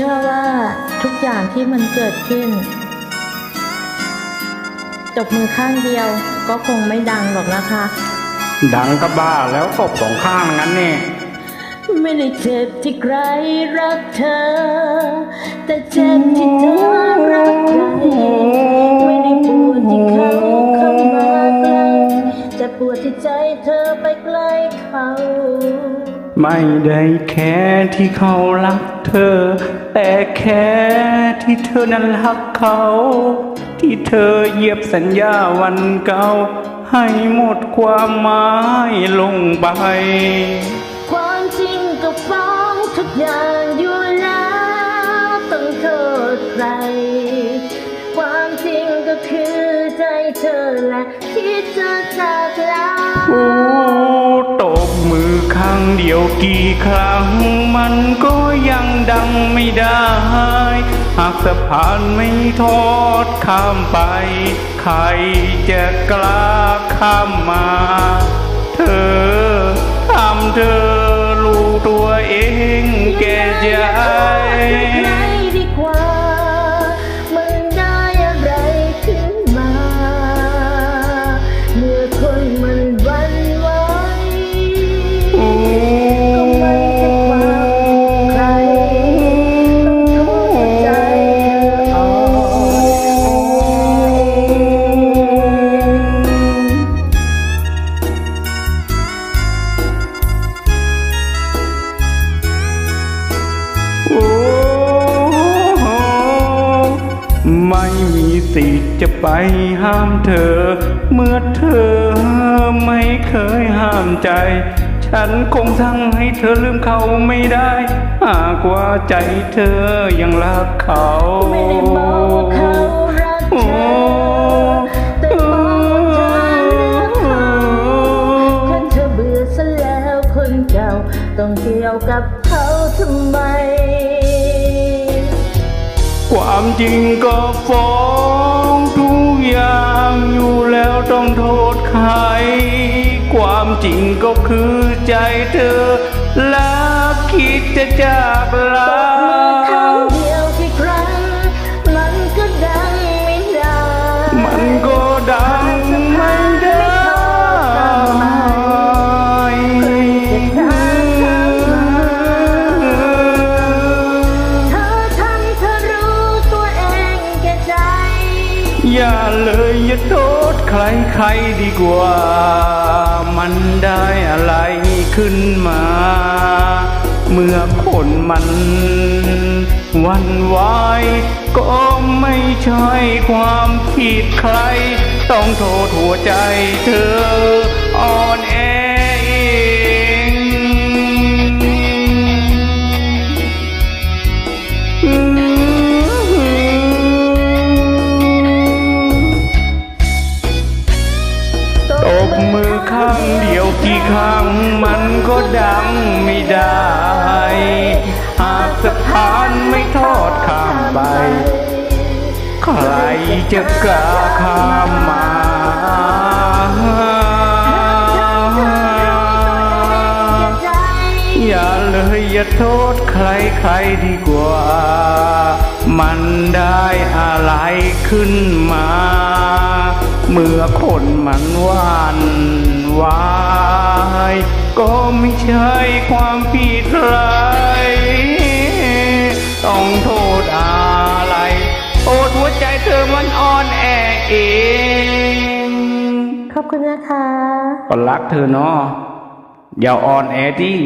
ชื่อว่าทุกอย่างที่มันเกิดขึ้น จบมือข้างเดียวก็คงไม่ดังหรอกนะคะ ดังก็บ้าแล้วตบสองข้างงั้นนี่ไม่ได้เจ็บที่ใครรักเธอ แต่เจ็บที่เธอรักใครไม่ได้ปวดที่เขาเข้ามาใกล้แต่ปวดที่ใจเธอไปใกล้เขา ไม่ได้แค่ที่เขารักเธอ แต่แค่ที่เธอนั้นรักเขา ที่เธอเหยียบสัญญาวันเก่า ให้หมดความหมายลงไป ความจริงก็ฟ้องทุกอย่างอยู่แล้วต้องโทษใครความจริงก็คือใจเธอแหละที่จะจากลาโอ้ตบมือข้า งเดียวกี่ครั้ง มันก็ยังดังไม่ได้ หากสะพานไม่ทอดข้ามไป ใครจะกล้าข้ามมา เธอทำเธอรู้ตัวเองแก่ใจ ไม่มีสิทธิ์จะไปห้ามเธอ เมื่อเธอไม่เคยห้ามใจ ฉันคงสั่งให้เธอลืมเขาไม่ได้ หากว่าใจเธอยังรักเขาไม่ได้บอกว่าเขารักเธอแต่บอกว่าเธอเลือกเขาฉันเธอเบื่อซะแล้วคนเก่าต้องเกี่ยวกับเขาทำไม ความจริงก็ฟ้องทุกอย่างอยู่แล้วต้องโทษใคร ความจริงก็คือใจเธอและคิดจะจากลา อย่าเลยอย่าโทษใครใครดีกว่า มันได้อะไรขึ้นมา เมื่อคนมันวันวายก็ไม่ใช่ความผิดใคร ต้องโทษหัวใจเธออ่อน ครั้งมันก็ดังไม่ได้ หากสะพานไม่ทอดข้ามไป ใครจะกล้าข้ามมาอย่าเลยอย่าโทษใครใครดีกว่า มันได้อะไรขึ้นมา เมื่อคนมันวาน ความผิดใครต้องโทษอะไรโอดหัวใจเธอมันอ่อนแอเองขอบคุณนะคะก็รักเธอเนาะอย่าอ่อนแอที่